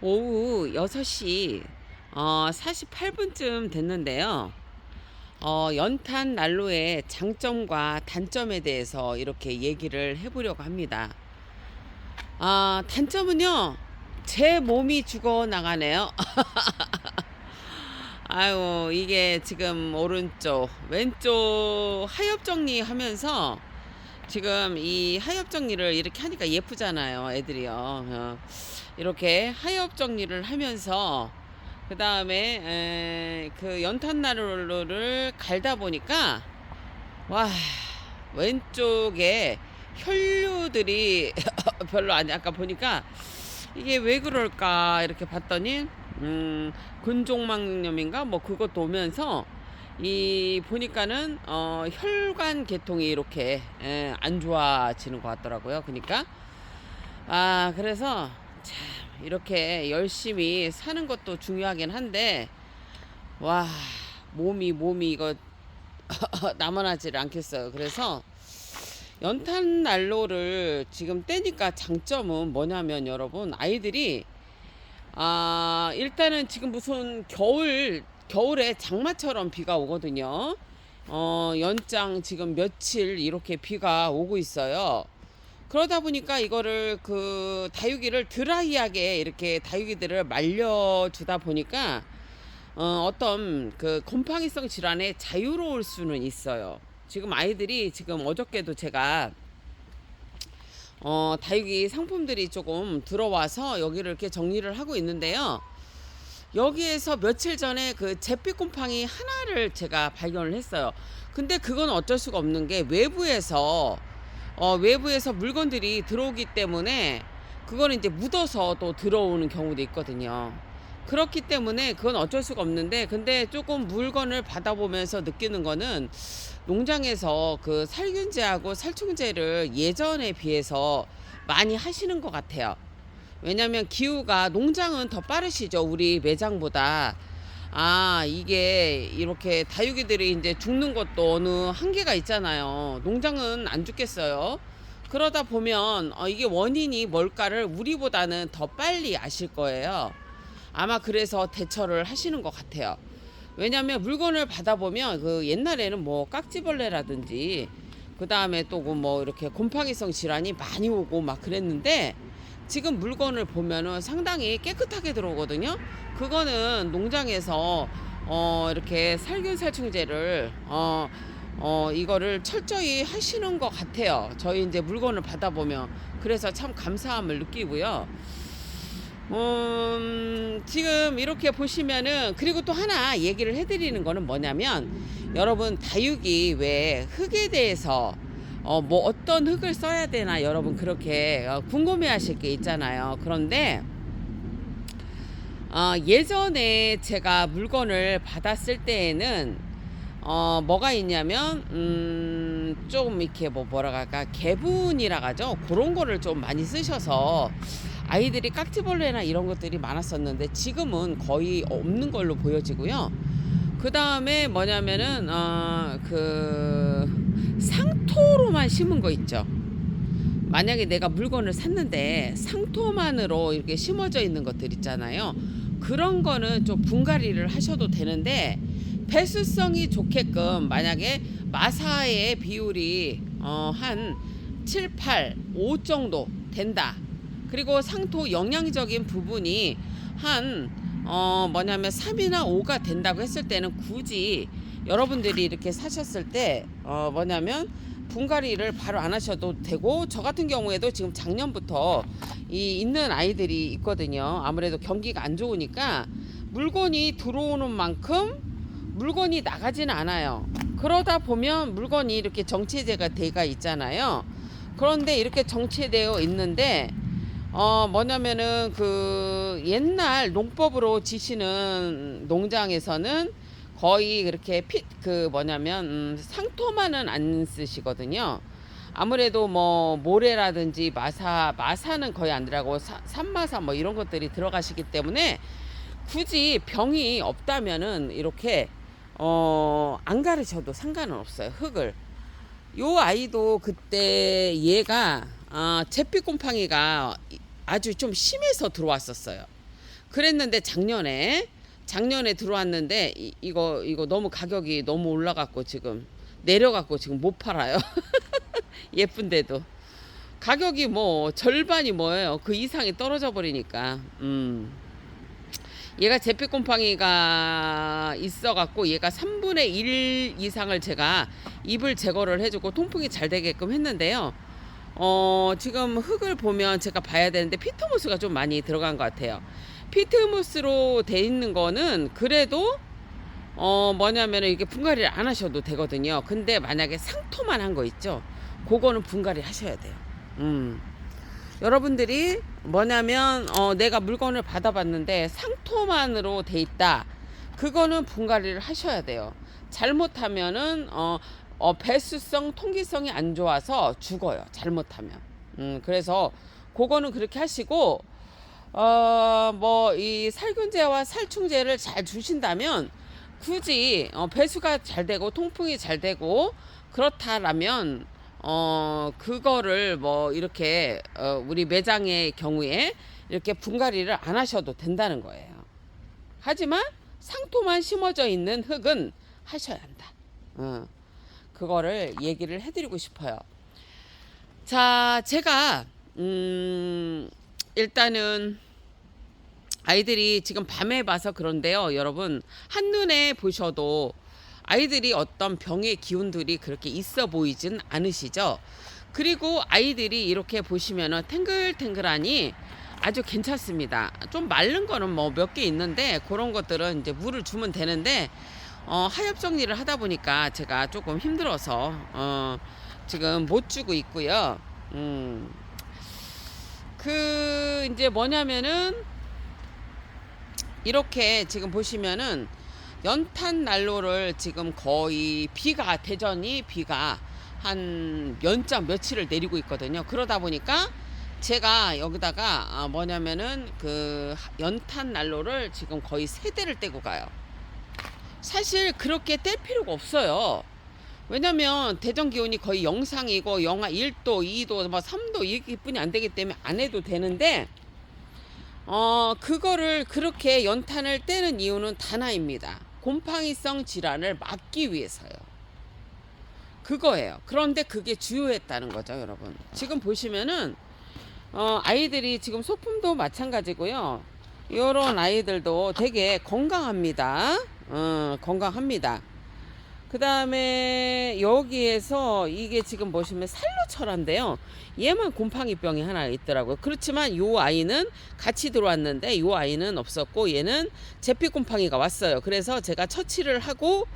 오후 6시 어, 48분쯤 됐는데요. 어, 연탄 난로의 장점과 단점에 대해서 이렇게 얘기를 해보려고 합니다. 아, 단점은요, 제 몸이 죽어 나가네요. 아유, 이게 지금 오른쪽, 왼쪽 하엽 정리하면서 지금 이 하엽 정리를 이렇게 하니까 예쁘잖아요, 애들이요. 어, 이렇게 하엽 정리를 하면서 그 다음에 그 연탄 난로를 갈다 보니까 와 왼쪽에 혈류들이 별로 아니 아까 보니까 이게 왜 그럴까 이렇게 봤더니 음 근종막염인가 뭐 그것도 오면서 이 보니까는 어 혈관 계통이 이렇게 에, 안 좋아지는 것 같더라고요. 그러니까 아 그래서 참 이렇게 열심히 사는 것도 중요하긴 한데 와 몸이 몸이 이거 남아나질 않겠어요. 그래서 연탄 난로를 지금 떼니까 장점은 뭐냐면 여러분 아이들이 아 일단은 지금 무슨 겨울 겨울에 장마처럼 비가 오거든요. 어 연장 지금 며칠 이렇게 비가 오고 있어요. 그러다 보니까 이거를 그 다육이를 드라이하게 이렇게 다육이들을 말려주다 보니까 어, 어떤 그 곰팡이성 질환에 자유로울 수는 있어요. 지금 아이들이 지금 어저께도 제가 어, 다육이 상품들이 조금 들어와서 여기를 이렇게 정리를 하고 있는데요. 여기에서 며칠 전에 그 잿빛 곰팡이 하나를 제가 발견을 했어요. 근데 그건 어쩔 수가 없는 게 외부에서 어, 외부에서 물건들이 들어오기 때문에 그거는 이제 묻어서 또 들어오는 경우도 있거든요. 그렇기 때문에 그건 어쩔 수가 없는데 근데 조금 물건을 받아보면서 느끼는 거는 농장에서 그 살균제하고 살충제를 예전에 비해서 많이 하시는 것 같아요. 왜냐면 기후가 농장은 더 빠르시죠. 우리 매장보다. 아, 이게 이렇게 다육이들이 이제 죽는 것도 어느 한계가 있잖아요. 농장은 안 죽겠어요. 그러다 보면 어, 이게 원인이 뭘까를 우리보다는 더 빨리 아실 거예요. 아마 그래서 대처를 하시는 것 같아요. 왜냐면 물건을 받아보면 그 옛날에는 뭐 깍지벌레라든지 그 다음에 또 뭐 이렇게 곰팡이성 질환이 많이 오고 막 그랬는데 지금 물건을 보면은 상당히 깨끗하게 들어오거든요. 그거는 농장에서 어 이렇게 살균 살충제를 어, 어 이거를 철저히 하시는 것 같아요. 저희 이제 물건을 받아보면 그래서 참 감사함을 느끼고요. 음, 지금 이렇게 보시면은 그리고 또 하나 얘기를 해드리는 거는 뭐냐면 여러분 다육이 왜 흙에 대해서 어, 뭐 어떤 흙을 써야 되나 여러분 그렇게 어, 궁금해하실 게 있잖아요. 그런데 어, 예전에 제가 물건을 받았을 때에는 어, 뭐가 있냐면 음, 좀 이렇게 뭐 뭐라 할까 개분이라 하죠. 그런 거를 좀 많이 쓰셔서 아이들이 깍지벌레나 이런 것들이 많았었는데 지금은 거의 없는 걸로 보여지고요. 그 다음에 뭐냐면은 어, 그 상토로만 심은 거 있죠. 만약에 내가 물건을 샀는데 상토만으로 이렇게 심어져 있는 것들 있잖아요. 그런 거는 좀 분갈이를 하셔도 되는데 배수성이 좋게끔 만약에 마사의 비율이 어, 한 7, 8, 5 정도 된다. 그리고 상토 영양적인 부분이 한 어, 뭐냐면 3이나 5가 된다고 했을 때는 굳이 여러분들이 이렇게 사셨을 때 어, 뭐냐면 분갈이를 바로 안 하셔도 되고 저 같은 경우에도 지금 작년부터 이 있는 아이들이 있거든요. 아무래도 경기가 안 좋으니까 물건이 들어오는 만큼 물건이 나가지는 않아요. 그러다 보면 물건이 이렇게 정체제가 돼가 있잖아요. 그런데 이렇게 정체되어 있는데 어 뭐냐면은 그 옛날 농법으로 지시는 농장에서는 거의 그렇게 피, 그 뭐냐면 음, 상토만은 안 쓰시거든요. 아무래도 뭐 모래라든지 마사 마사는 거의 안 들어가고 사- 산마사 뭐 이런 것들이 들어가시기 때문에 굳이 병이 없다면은 이렇게 어 안 가르쳐도 상관은 없어요 흙을 요 아이도 그때 얘가 아 잿빛 곰팡이가 아주 좀 심해서 들어왔었어요 그랬는데 작년에 작년에 들어왔는데 이, 이거 이거 너무 가격이 너무 올라갔고 지금 내려갔고 지금 못 팔아요. 예쁜데도 가격이 뭐 절반이 뭐예요? 그 이상이 떨어져 버리니까. 음. 얘가 제피곰팡이가 있어갖고 얘가 3분의 1 이상을 제가 잎을 제거를 해주고 통풍이 잘 되게끔 했는데요. 어, 지금 흙을 보면 제가 봐야 되는데 피트모스가 좀 많이 들어간 것 같아요. 피트모스로 돼 있는 거는 그래도 어, 뭐냐면 이게 분갈이를 안 하셔도 되거든요. 근데 만약에 상토만 한 거 있죠. 그거는 분갈이 하셔야 돼요. 음. 여러분들이 뭐냐면 어, 내가 물건을 받아봤는데 상토만으로 돼 있다. 그거는 분갈이를 하셔야 돼요. 잘못하면은 어, 어, 배수성, 통기성이 안 좋아서 죽어요. 잘못하면. 음, 그래서 그거는 그렇게 하시고 어, 뭐 이 살균제와 살충제를 잘 주신다면 굳이 어, 배수가 잘 되고 통풍이 잘 되고 그렇다라면 어 그거를 뭐 이렇게 어, 우리 매장의 경우에 이렇게 분갈이를 안 하셔도 된다는 거예요. 하지만 상토만 심어져 있는 흙은 하셔야 한다. 어, 그거를 얘기를 해드리고 싶어요. 자, 제가 음, 일단은 아이들이 지금 밤에 봐서 그런데요, 여러분 한눈에 보셔도 아이들이 어떤 병의 기운들이 그렇게 있어 보이진 않으시죠? 그리고 아이들이 이렇게 보시면은 탱글탱글하니 아주 괜찮습니다. 좀 마른 거는 뭐 몇 개 있는데 그런 것들은 이제 물을 주면 되는데 어, 하엽 정리를 하다 보니까 제가 조금 힘들어서 어, 지금 못 주고 있고요. 음, 그 이제 뭐냐면은 이렇게 지금 보시면은 연탄 난로를 지금 거의 비가 대전이 비가 한 연장 며칠을 내리고 있거든요. 그러다 보니까 제가 여기다가 아, 뭐냐면은 그 연탄 난로를 지금 거의 세 대를 떼고 가요. 사실 그렇게 뗄 필요가 없어요. 왜냐면 대전 기온이 거의 영상이고 영하 1도, 2도, 뭐 3도 이렇게뿐이 안 되기 때문에 안 해도 되는데 어 그거를 그렇게 연탄을 떼는 이유는 단하입니다. 곰팡이성 질환을 막기 위해서요. 그거예요. 그런데 그게 주요했다는 거죠, 여러분. 지금 보시면은 어, 아이들이 지금 소품도 마찬가지고요. 이런 아이들도 되게 건강합니다. 어, 건강합니다. 그 다음에 여기에서 이게 지금 보시면 살로철한데요. 얘만 곰팡이병이 하나 있더라고요. 그렇지만 요 아이는 같이 들어왔는데 요 아이는 없었고 얘는 제피곰팡이가 왔어요. 그래서 제가 처치를 하고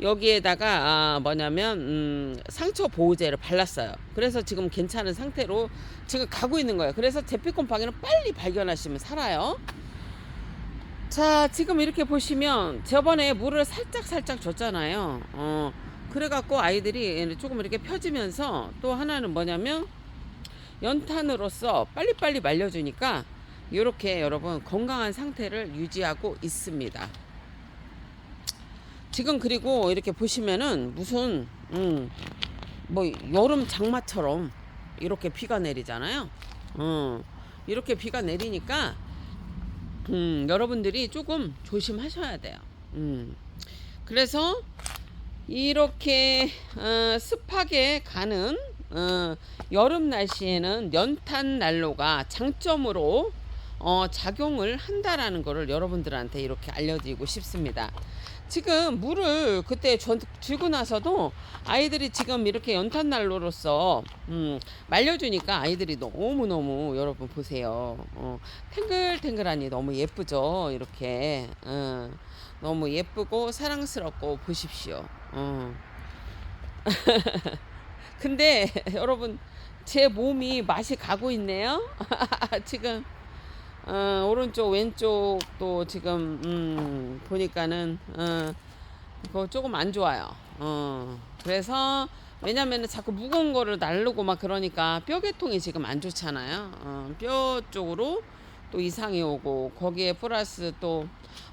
여기에다가 아 뭐냐면 음 상처 보호제를 발랐어요. 그래서 지금 괜찮은 상태로 지금 가고 있는 거예요. 그래서 제피곰팡이는 빨리 발견하시면 살아요. 자, 지금 이렇게 보시면 저번에 물을 살짝 살짝 줬잖아요. 어, 그래갖고 아이들이 조금 이렇게 펴지면서 또 하나는 뭐냐면 연탄으로서 빨리빨리 말려주니까 이렇게 여러분 건강한 상태를 유지하고 있습니다. 지금 그리고 이렇게 보시면은 무슨 음, 뭐 여름 장마처럼 이렇게 비가 내리잖아요. 어, 이렇게 비가 내리니까 음, 여러분들이 조금 조심하셔야 돼요. 음. 그래서 이렇게 어, 습하게 가는 어, 여름 날씨에는 연탄 난로가 장점으로 어, 작용을 한다라는 것을 여러분들한테 이렇게 알려드리고 싶습니다. 지금 물을 그때 전, 주고 나서도 아이들이 지금 이렇게 연탄 난로로서 음, 말려주니까 아이들이 너무 너무 여러분 보세요. 어, 탱글탱글하니 너무 예쁘죠? 이렇게. 어, 너무 예쁘고 사랑스럽고 보십시오. 어. 근데 여러분 제 몸이 맛이 가고 있네요. 지금 어, 오른쪽 왼쪽도 지금 음, 보니까는 어, 그거 조금 안 좋아요. 어, 그래서 왜냐면은 자꾸 무거운 거를 날르고 막 그러니까 뼈 계통이 지금 안 좋잖아요. 어, 뼈 쪽으로 또 이상이 오고 거기에 플러스 또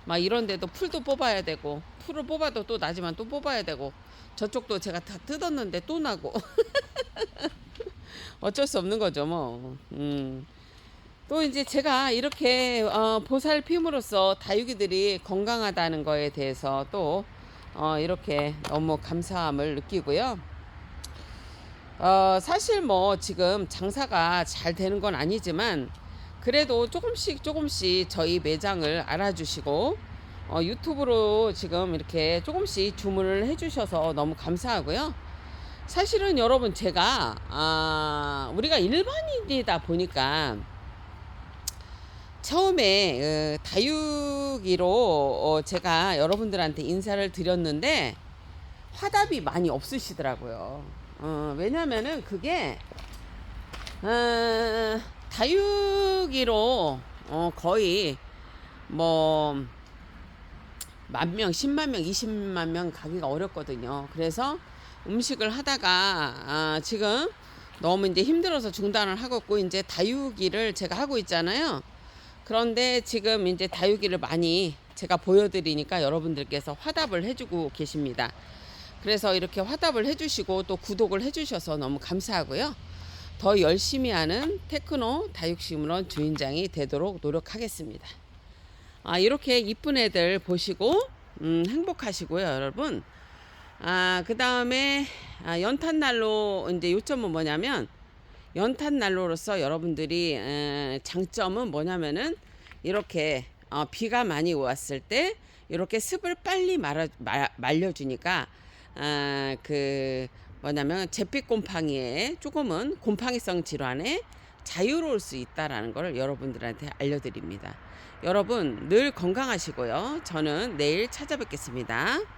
막 이런 데도 풀도 뽑아야 되고 풀을 뽑아도 또 나지만 또 뽑아야 되고 저쪽도 제가 다 뜯었는데 또 나고 어쩔 수 없는 거죠 뭐. 음. 또 이제 제가 이렇게 어, 보살핌으로써 다육이들이 건강하다는 거에 대해서 또 어, 이렇게 너무 감사함을 느끼고요. 어, 사실 뭐 지금 장사가 잘 되는 건 아니지만 그래도 조금씩 조금씩 저희 매장을 알아주시고 어, 유튜브로 지금 이렇게 조금씩 주문을 해주셔서 너무 감사하고요. 사실은 여러분 제가 아, 우리가 일반인이다 보니까 처음에 어, 다육이로 어, 제가 여러분들한테 인사를 드렸는데 화답이 많이 없으시더라고요. 어, 왜냐면은 그게 어, 다육이로 어, 거의 뭐 만 명, 10만 명, 20만 명 가기가 어렵거든요. 그래서 음식을 하다가 아, 지금 너무 이제 힘들어서 중단을 하고 있고 이제 다육이를 제가 하고 있잖아요. 그런데 지금 이제 다육이를 많이 제가 보여드리니까 여러분들께서 화답을 해주고 계십니다. 그래서 이렇게 화답을 해주시고 또 구독을 해주셔서 너무 감사하고요. 더 열심히 하는 테크노 다육식물원 주인장이 되도록 노력하겠습니다. 아, 이렇게 이쁜 애들 보시고 음, 행복하시고요, 여러분. 아, 그 다음에 아, 연탄난로 이제 요점은 뭐냐면 연탄 난로로서 여러분들이 에, 장점은 뭐냐면은 이렇게 어, 비가 많이 왔을 때 이렇게 습을 빨리 말아, 말, 말려주니까 아, 그 뭐냐면 잿빛 곰팡이에 조금은 곰팡이성 질환에 자유로울 수 있다라는 걸 여러분들한테 알려드립니다. 여러분 늘 건강하시고요. 저는 내일 찾아뵙겠습니다.